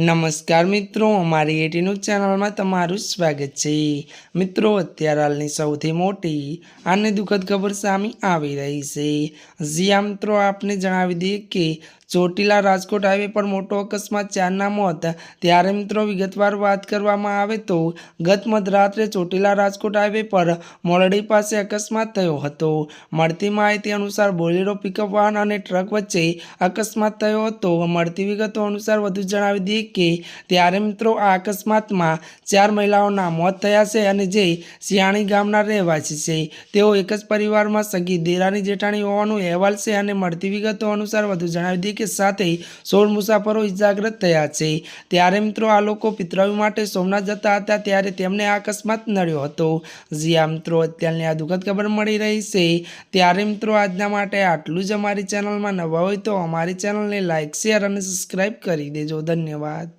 નમસ્કાર મિત્રો, અમારી એટીનું ચેનલમાં તમારું સ્વાગત છે. મિત્રો, અત્યારે હાલની સૌથી મોટી અને દુઃખદ ખબર સામે આવી રહી છે. જ્યાં મિત્રો, આપને જણાવી દઈએ કે ચોટીલા રાજકોટ હાઈવે પર મોટો અકસ્માત ચારના મોત ત્યારે મિત્રો વિગતવાર વાત કરવામાં આવે તો ગત મધરાત્રે ચોટીલા રાજકોટ હાઈવે પર મોરડી પાસે અકસ્માત થયો હતો. મળતી માહિતી અનુસાર બોલેરો પિકઅપ વાહન અને ટ્રક વચ્ચે અકસ્માત થયો હતો. મળતી વિગતો અનુસાર વધુ જણાવી દઈએ કે ત્યારે મિત્રો આ અકસ્માતમાં ચાર મહિલાઓના મોત થયા છે અને જે સિયાણી ગામના રહેવાસી છે. તેઓ એક જ પરિવારમાં સગી દેરાની જેઠાણી હોવાનું અહેવાલ છે અને મળતી વિગતો અનુસાર વધુ જણાવી દઈએ કે સાથે સોળ મુસાફરો ઇજાગ્રસ્ત થયા છે. ત્યારે મિત્રો, આ લોકો પિતરાવી માટે સોમનાથ જતા હતા ત્યારે તેમને આ અકસ્માત નડ્યો હતો. જ્યાં મિત્રો, અત્યારની આ દુઃખદ ખબર મળી રહી છે. ત્યારે મિત્રો, આજના માટે આટલું જ અમારી ચેનલમાં નવા હોય તો અમારી ચેનલને લાઇક શેર અને સબસ્ક્રાઈબ કરી દેજો. ધન્યવાદ.